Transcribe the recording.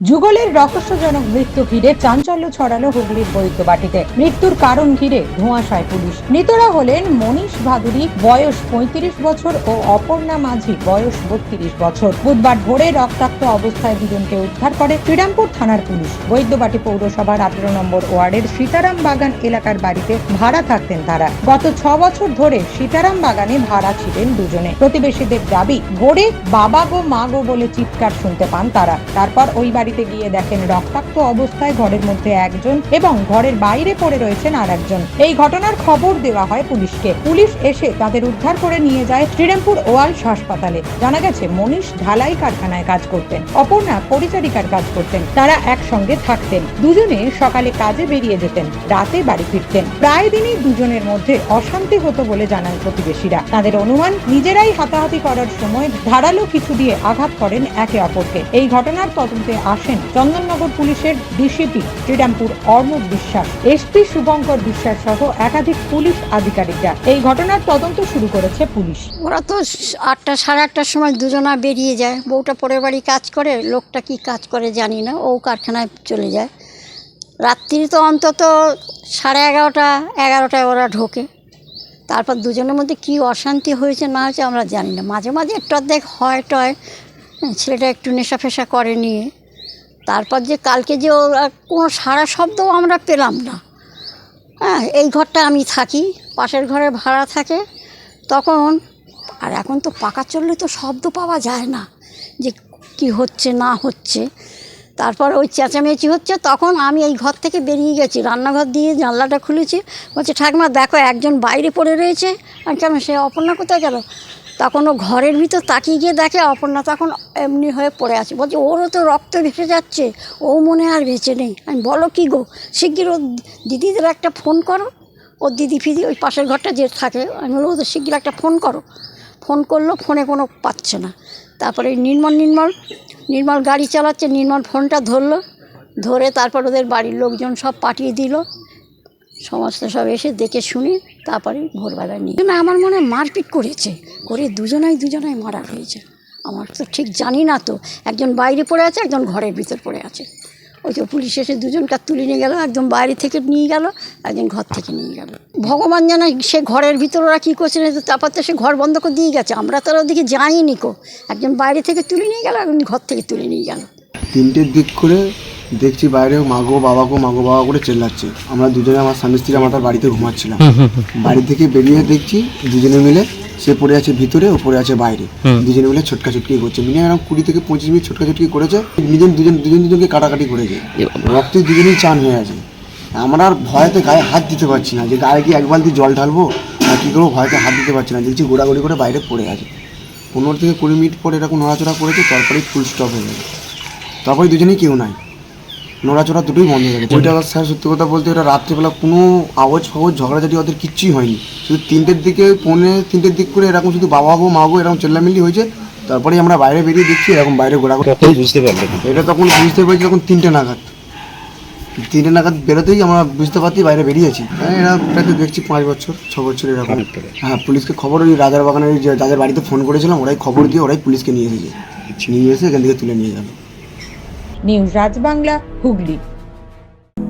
যুগলের রহস্যজনক মৃত্যু ঘিরে চাঞ্চল্য ছড়ালো হুগলির বৈদ্যবাটিতে। মৃত্যুর কারণ ঘিরে ধোঁয়াশায় পুলিশ। মৃতরা হলেন মনীষ ভাদুরী, বয়স পঁয়ত্রিশ বছর ও অপর্ণা মাঝি, বয়স বত্রিশ বছর। বুধবার ভোরে রক্তাক্ত অবস্থায় দুজনকে উদ্ধার করে শ্রীরামপুর থানার পুলিশ। বৈদ্যবাটি পৌরসভার আঠেরো নম্বর ওয়ার্ডের সীতারাম বাগান এলাকার বাড়িতে ভাড়া থাকতেন তারা। গত ছ বছর ধরে সীতারাম বাগানে ভাড়া ছিলেন দুজনে। প্রতিবেশীদের দাবি, ভোরে বাবা গো, মা গো বলে চিৎকার শুনতে পান তারা। তারপর ওই বাড়িতে গিয়ে দেখেন রক্তাক্ত অবস্থায় ঘরের মধ্যে একজন এবং ঘরের বাইরে পড়ে রয়েছেন আর একজন এই ঘটনার খবর দেওয়া হয় পুলিশকে। পুলিশ এসে তাদের উদ্ধার করে নিয়ে যায় শ্রীরামপুর ওয়ালস হাসপাতালে। জানা গেছে, মনীষ ঢালাই কারখানায় কাজ করতেন। অপর্ণা পরিচারিকার কাজ করতেন। তারা একসঙ্গে থাকতেন। দুজনে সকালে কাজে বেরিয়ে যেতেন, রাতে বাড়ি ফিরতেন। প্রায় দিনই দুজনের মধ্যে অশান্তি হতো বলে জানান প্রতিবেশীরা। তাদের অনুমান, নিজেরাই হাতাহাতি করার সময় ধারালো কিছু দিয়ে আঘাত করেন একে অপরকে। এই ঘটনার তদন্তে আসেন। চন্দননগর পুলিশের ডিসিপি শ্রীরামপুর অর্ণব বিশ্বাস এসপি শুভঙ্কর বিশ্বাস সহ একাধিক পুলিশ আধিকারিকরা। এই ঘটনার তদন্ত শুরু করেছে পুলিশ। ওরা তো আটটা, সাড়ে আটটার সময় দুজনা বেরিয়ে যায়। বউটা পরের বাড়ি কাজ করে, লোকটা কি কাজ করে জানি না। ও কারখানায় চলে যায়। রাত্রি তো অন্তত সাড়ে এগারোটা, এগারোটায় ওরা ঢোকে। তারপর দুজনের মধ্যে কি অশান্তি হয়েছে না হয়েছে আমরা জানি না। মাঝে মাঝে একটু অর্ধেক হয় টয় ছেলেটা একটু নেশা ফেশা করে নিয়ে। তারপর যে কালকে যে ওরা কোনো সারা শব্দও আমরা পেলাম না। হ্যাঁ এই ঘরটা আমি থাকি, পাশের ঘরে ভাড়া থাকে, তখন আর এখন তো পাকা চললে তো শব্দ পাওয়া যায় না যে কি হচ্ছে, না হচ্ছে। তারপর ওই চেঁচামেচি হচ্ছে, তখন আমি এই ঘর থেকে বেরিয়ে গেছি, রান্নাঘর দিয়ে জানলাটা খুলেছি, বলছে, ঠাকমা, দেখো, একজন বাইরে পড়ে রয়েছে। আর কেন সে অপর্ণা কোথায় গেল? তখন ও ঘরের ভিতর তাকিয়ে গিয়ে দেখে, অপর্ণা তখন এমনি হয়ে পড়ে আছে। বলছে ওরও তো রক্ত ভেসে যাচ্ছে, ও মনে আর বেঁচে নেই। আমি বলো, কী গো, শিগগির ও দিদিদের একটা ফোন করো। ওর দিদি ফিদি ওই পাশের ঘরটা যে থাকে, আমি বলব, ওদের শিগগির একটা ফোন করো। ফোন করল, ফোনে কোনো পাচ্ছে না। তারপরে নির্মল নির্মল নির্মল গাড়ি চালাচ্ছে, নির্মল ফোনটা ধরলো, ধরে তারপর ওদের বাড়ির লোকজন সব পাঠিয়ে দিল। সমস্ত সব এসে দেখে শুনে তারপরে ভোরবেলা নিয়ে না, আমার মনে মারপিট করেছে। করে দুজনাই দুজনাই মারা হয়েছে আমার তো ঠিক জানি না তো। একজন বাইরে পড়ে আছে, একজন ঘরের ভিতর পড়ে আছে। ওই তো পুলিশ এসে দুজনকার তুলে নিয়ে গেল, একজন বাইরে থেকে নিয়ে গেল, একজন ঘর থেকে নিয়ে গেল। ভগবান জানে সে ঘরের ভিতর ওরা কী করছে না তারপর তো সে ঘর বন্ধ করে দিয়ে গেছে। আমরা তো ওদিকে যাইনি কো। একজন বাইরে থেকে তুলে নিয়ে গেল, একজন ঘর থেকে তুলে নিয়ে গেল। তিনটের দিক করে দেখছি বাইরে মাগো বাবাগো মাগো বাবা করে চেল্লাচ্ছে। আমরা দুজনে আমার স্বামী স্ত্রী আমার তার বাড়িতে ঘুমাচ্ছিলাম। বাড়ি থেকে বেরিয়ে দেখছি দুজনে মিলে সে পড়ে আছে ভিতরে ও পড়ে আছে বাইরে। দুজনে মিলে ছোটকা ছুটকি করছে। মিনিমাম এরকম কুড়ি থেকে পঁচিশ মিনিট ছোটকা ছুটকি করেছে দুজন দুজন দুজন দুজনকে কাটাকাটি করেছে রক্তে দুজনেই চান হয়ে আছে। আমরা আর ভয়তে গায়ে হাত দিতে পারছি না। যে গায়ে কি এক বালতি জল ঢালবো আর কী করব ভয়তে হাত দিতে পারছি না। দেখছি গোড়াগড়ি করে বাইরে পড়ে আছে। পনেরো থেকে কুড়ি মিনিট পরে এরকম নড়াচড়া করেছে তারপরেই ফুল স্টপ হয়ে গেছে তারপরে দুজনেই কেউ নাই। নড়াচড়া দুটোই বন্ধ থাকে ওইটা স্যার সত্যি কথা বলতে ওটা রাত্রিবেলা কোনো আওয়াজ ফাওয়াজ ঝগড়াঝাটি ওদের কিচ্ছুই হয়নি। শুধু তিনটের দিকে পৌনে তিনটের দিক করে এরকম শুধু বাবা গো মা গো এরকম চেল্লামিল্লি হয়েছে। তারপরেই আমরা বাইরে বেরিয়ে দেখছি এরকম বাইরে ঘোরা বুঝতে পারলেন এটা তখন বুঝতে পেরেছি তখন তিনটে নাগাদ। তিনটে নাগাদ বেরোতেই আমরা বুঝতে পারছি বাইরে বেরিয়েছি। হ্যাঁ এরা প্রায় দেখছি পাঁচ বছর ছ বছর এরকম। হ্যাঁ পুলিশকে খবর ওই রাজার বাগানের যাদের বাড়িতে ফোন করেছিলাম ওরাই খবর দিয়ে ওরাই পুলিশকে নিয়ে এসেছে। নিয়ে এসে এখান থেকে তুলে নিয়ে গেল নিউজ রাজবাংলা হুগলি।